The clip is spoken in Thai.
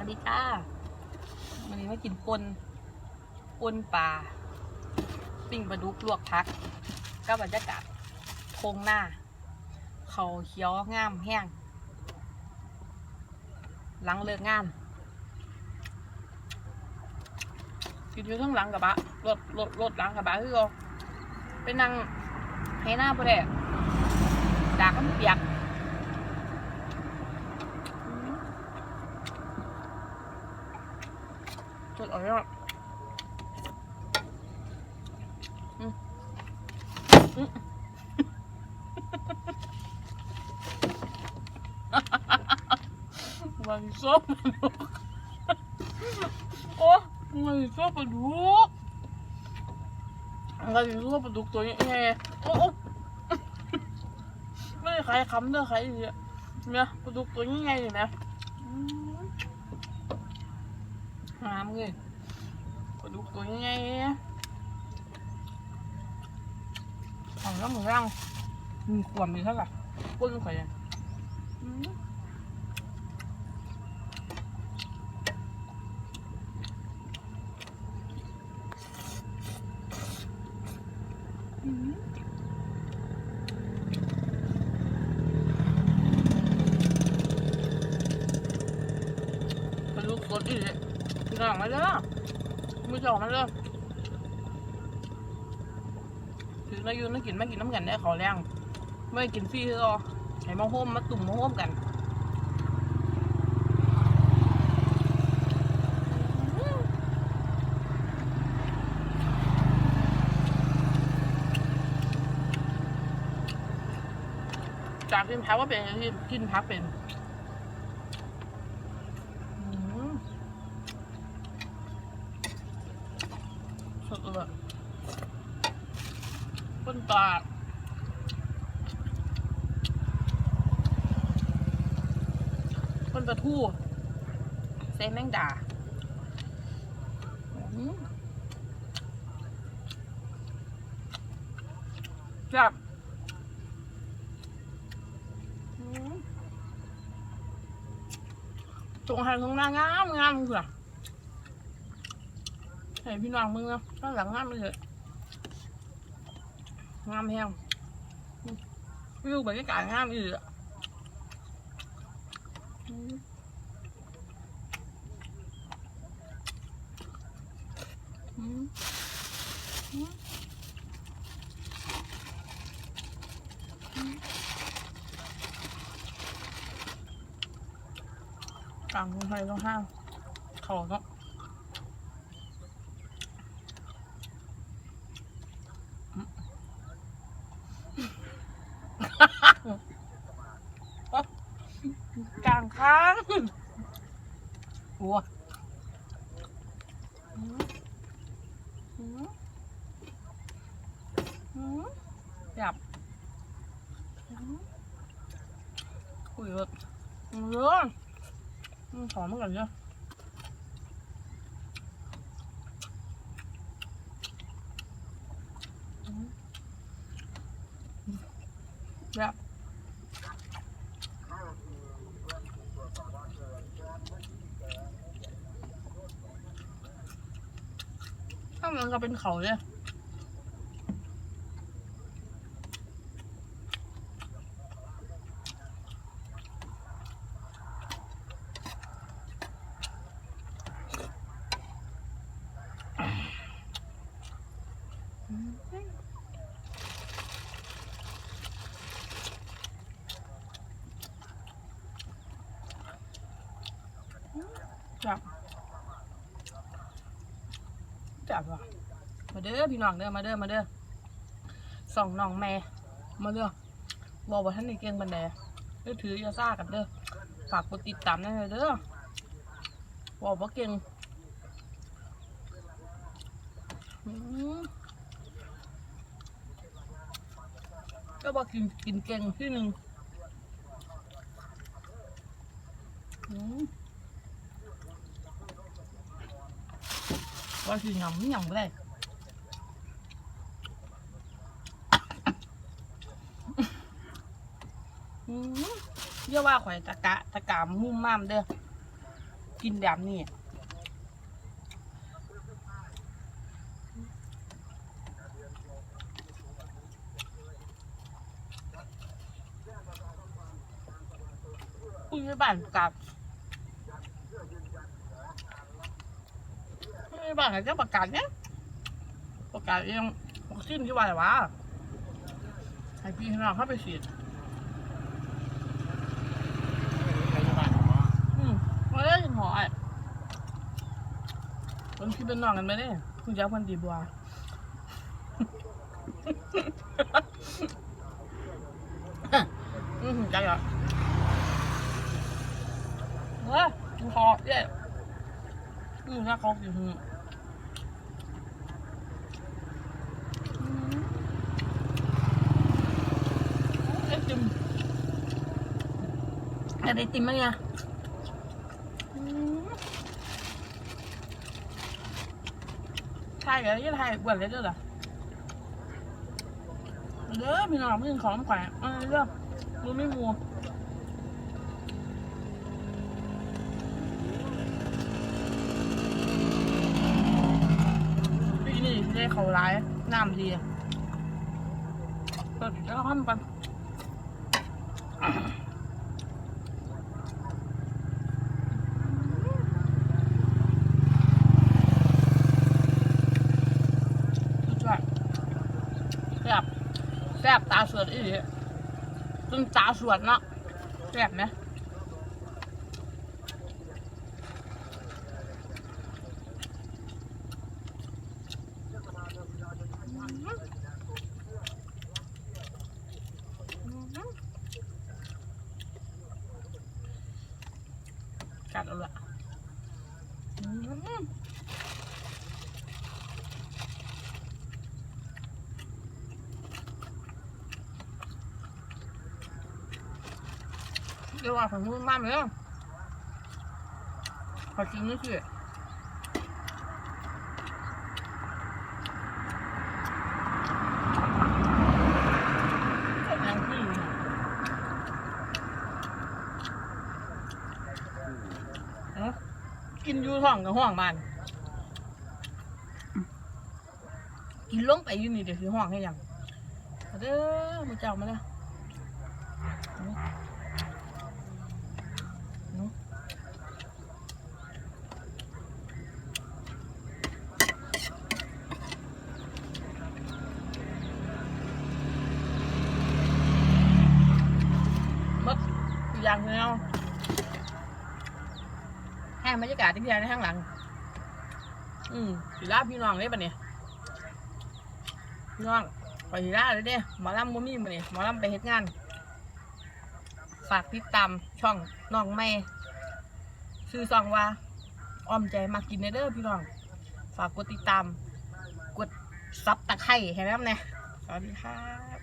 วัสดีจ้าวันนี้มากินปนปนปลาปิ้งปลาดุกลวกพัก ก็บรรยากาศทงหน้า เขาเขียวงามแห้ง หลังเลิกงานกินอยู่ข้างหลังกับบะรถรถรถหลังกับบะคือเราไปนั่งให้หน้าพอดีดากมันเปียก สุดอร่อยอืมอืมมันส้มปลาดุกโอ้มันส้มปลาดุกมันส้มปลาดุกตัวนี้ไงโอ้โอ้ไม่ได้ขายคำเด้อขายอีกเนี่ยปลาดุกตัวนี้ไงเนี่ยนะอืม หามเลยปลาดุกตัวใหญ่ๆของแล้วหมูย่างมีขวดมีเท่าไหร่ก้นข่อยยังอืมอืมปลาดุกสดอีกเลย พี่น้องมา เด้อมือจอกมาเด้อถือนายูนกินไม่กินน้ำกันได้ขอแรงไม่กินฟรีหรอให้มาโฮมมาตุ่มมาโฮมกันจากกินพักว่าเป็นกินพักเป็นอืม สดเลย ต้นตาลต้นปลาทู่เซนแมงดาจับตรงหันตรงหน้างามงามเลยให้พี่น้องมึงนะข้างหลังงามเลย งามแห้งวิวบรรยากาศงามอีกอะอืมอืมอืมอืมกลางคนไทยต้องห้ามขาเนาะ กลางค้างโอ้อืมอืมอืมจับคุยรถเยอะอืมหอมเหมือนกันเยอะอืมแบบ ถ้ามันก็เป็นเขาเลยจับ จับว่ะมาเด้อพี่น้องเด้อมาเด้อมาเด้อสองน้องแม่ มาเด้อบอกว่าท่านในเก่งบันไดเด้อถือยาซ่ากันเด้อฝากกดติดตามได้เลยเด้อบอกว่าเก่งก็บอกกินกินเก่งที่หนึ่งอืม ว่าสิหยำไม่หยำเลยอืมเยาว่าข่อยตะกะตะกามมุ่มม่ามเด้อ กินแบบนี้อุ้ยไม่บ้านประกาศ ไม่บ้านอะไรจะประกาศเนี่ยประกาศเองวัคซีนที่ว่าอะไรวะให้พี่ให้น้องเข้าไปฉีดใครจะบ้านเหรออืมมาได้ยังหออะมันคือเป็นน้องกันไหมเนี่ยคุณเจ้าพันดีบัวอืมใจเหรอเฮ้ยกินคอเย้อืมถ้าเขากินหืมอืมไอติม ไอติมมั้ยเนี่ยอืมไทยเหรอยี่ไทยกวนเลยด้อเหรอเด้อพี่น้องพี่ของขวนเออเด้อมูไม่มูปีนี้ได้เขาร้ายน้ำดีอะเปิดแล้วห้ามกัน สุดยอดแซ่บ แซ่บตาสวดอีหลีจนตาสวดเนาะแซ่บไหมกัดเอาละอืม เดี๋ยวว่าของคุณมากเลยขอกินนี่สิงขึ้นอเอ้ากินอยู่ท้องกับห้องมันกินลงไปอยู่นี่เดี๋ยวคือห้องให้ยังเด้อมาเจ้ามาเลยมด อีกอย่างหนึงาแห้งบรรยากาศที่พี่ในข้างหลัง อืมสีลาพี่น้องเลยปะเนี่ยพี่น้องไปสีลาเลยเด้หมอลำบ่มีปะเนี่ยหมอลำไปเฮ็ดงาน ฝากติดตามช่องน้องไม่ชื่อซองว่าอ้อมใจมากินเด้อพี่น้อง ฝากกดติดตาม กดซับตะไคร้ให้น้ำเนี่ยสวัสดีครับ